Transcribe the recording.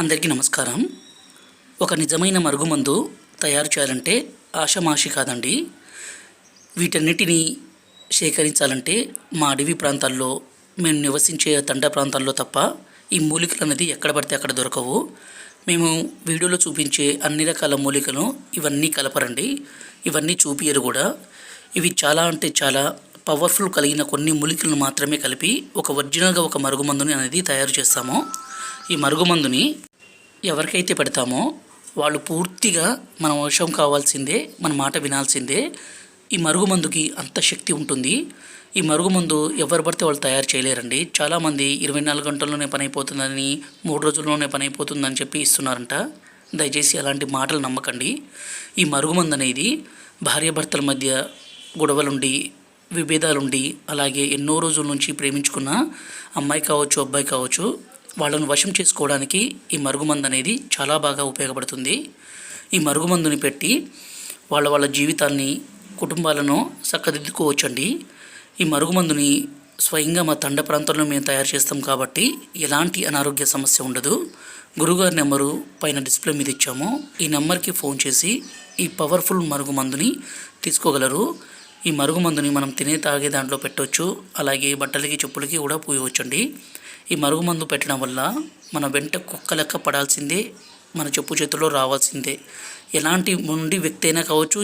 అందరికీ నమస్కారం. ఒక నిజమైన మరుగుమందు తయారు చేయాలంటే ఆషమాషి కాదండి. వీటన్నిటిని సేకరించాలంటే మా అడవి ప్రాంతాల్లో మేము నివసించే తండ ప్రాంతాల్లో తప్ప ఈ మూలికలు అనేది ఎక్కడ పడితే అక్కడ దొరకవు. మేము వీడియోలో చూపించే అన్ని రకాల మూలికలు ఇవన్నీ కలపరండి. ఇవన్నీ చూపియరు కూడా. ఇవి చాలా అంటే చాలా పవర్ఫుల్ కలిగిన కొన్ని మూలికలను మాత్రమే కలిపి ఒక ఒరిజినల్గా ఒక మరుగుమందుని అనేది తయారు చేస్తాము. ఈ మరుగుమందుని ఎవరికైతే పెడతామో వాళ్ళు పూర్తిగా మన వశం కావాల్సిందే మన మాట వినాల్సిందే. ఈ మరుగుమందుకి అంత శక్తి ఉంటుంది. ఈ మరుగుమందు ఎవరు పడితే వాళ్ళు తయారు చేయలేరండి. చాలామంది ఇరవై నాలుగు గంటల్లోనే పని అయిపోతుందని మూడు రోజుల్లోనే పని అయిపోతుందని చెప్పి ఇస్తున్నారంట. దయచేసి అలాంటి మాటలు నమ్మకండి. ఈ మరుగుమందు అనేది భార్యాభర్తల మధ్య గొడవలుండి విభేదాలుండి అలాగే ఎన్నో రోజుల నుంచి ప్రేమించుకున్న అమ్మాయి కావచ్చు అబ్బాయి కావచ్చు వాళ్ళను వశం చేసుకోవడానికి ఈ మరుగుమందు అనేది చాలా బాగా ఉపయోగపడుతుంది. ఈ మరుగుమందుని పెట్టి వాళ్ళ వాళ్ళ జీవితాన్ని కుటుంబాలను చక్కదిద్దుకోవచ్చండి. ఈ మరుగుమందుని స్వయంగా మా తండ ప్రాంతంలో మేము తయారు చేస్తాం కాబట్టి ఎలాంటి అనారోగ్య సమస్య ఉండదు. గురుగారి నెంబరు పైన డిస్ప్లే మీద ఇచ్చాము. ఈ నెంబర్కి ఫోన్ చేసి ఈ పవర్ఫుల్ మరుగుమందుని తీసుకోగలరు. ఈ మరుగుమందుని మనం తినే తాగే దాంట్లో పెట్టవచ్చు అలాగే బట్టలకి చెప్పులకి కూడా పూయవచ్చండి. ఈ మరుగుమందు పెట్టడం వల్ల మన వెంట కుక్క లెక్క పడాల్సిందే మన చెప్పు చేతుల్లో రావాల్సిందే. ఎలాంటి మొండి వ్యక్తి అయినా కావచ్చు